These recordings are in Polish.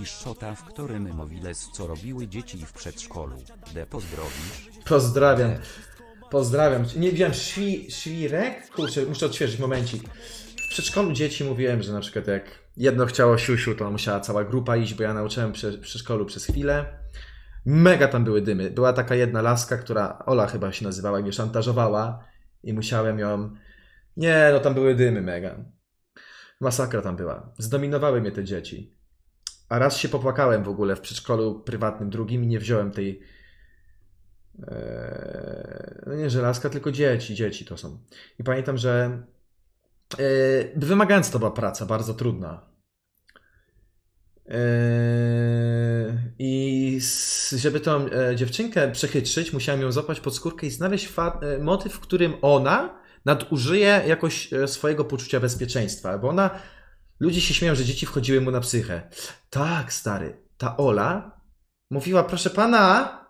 polecisz szota, w którym Mowiles co robiły dzieci w przedszkolu. De pozdrowisz. Pozdrawiam. Pozdrawiam. Nie wiem, szwi, świrek? Kurczę, muszę odświeżyć momencik. W przedszkolu dzieci mówiłem, że na przykład jak jedno chciało siusiu, to musiała cała grupa iść, bo ja nauczyłem prze, w przedszkolu przez chwilę. Mega tam były dymy. Była taka jedna laska, która, Ola chyba się nazywała, i mnie szantażowała i musiałem ją... Nie, no tam były dymy mega. Masakra tam była. Zdominowały mnie te dzieci. A raz się popłakałem w ogóle w przedszkolu prywatnym drugim i nie wziąłem tej Eee, no nie żelazka, tylko dzieci, dzieci to są. I pamiętam, że eee, wymagająca to była praca, bardzo trudna. Eee, I żeby tą e, dziewczynkę przechytrzyć, musiałem ją złapać pod skórkę i znaleźć e, motyw, w którym ona nadużyje jakoś e, swojego poczucia bezpieczeństwa, bo ona, ludzie się śmieją, że dzieci wchodziły mu na psychę. Tak, stary, ta Ola mówiła, proszę pana,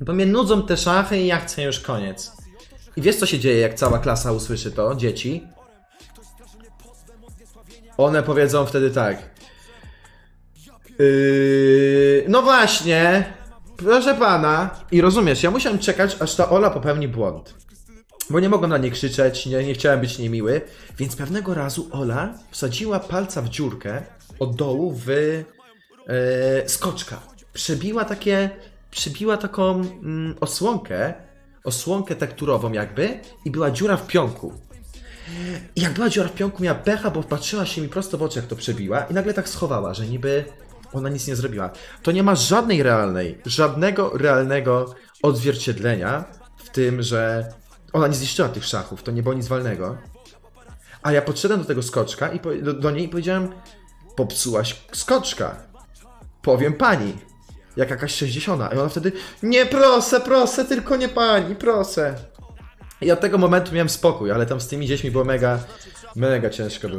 bo mnie nudzą te szachy i ja chcę już koniec. I wiesz co się dzieje, jak cała klasa usłyszy to, dzieci? One powiedzą wtedy tak. Yy, no właśnie, proszę pana. I rozumiesz, ja musiałem czekać, aż ta Ola popełni błąd. Bo nie mogłem na nie krzyczeć, nie, nie chciałem być niemiły. Więc pewnego razu Ola wsadziła palca w dziurkę od dołu w e, skoczka. Przebiła takie, przebiła taką mm, osłonkę, osłonkę tekturową jakby i była dziura w pionku. I jak była dziura w pionku, miała pecha, bo patrzyła się mi prosto w oczy, jak to przebiła i nagle tak schowała, że niby ona nic nie zrobiła. To nie ma żadnej realnej, żadnego realnego odzwierciedlenia w tym, że ona nie zniszczyła tych szachów, to nie było nic walnego. A ja podszedłem do tego skoczka i po, do, do niej i powiedziałem, popsułaś skoczka. Powiem pani. Jak jakaś 60. I ona wtedy, nie proszę, proszę, tylko nie pani, proszę. I od tego momentu miałem spokój, ale tam z tymi dziećmi było mega, mega ciężko było.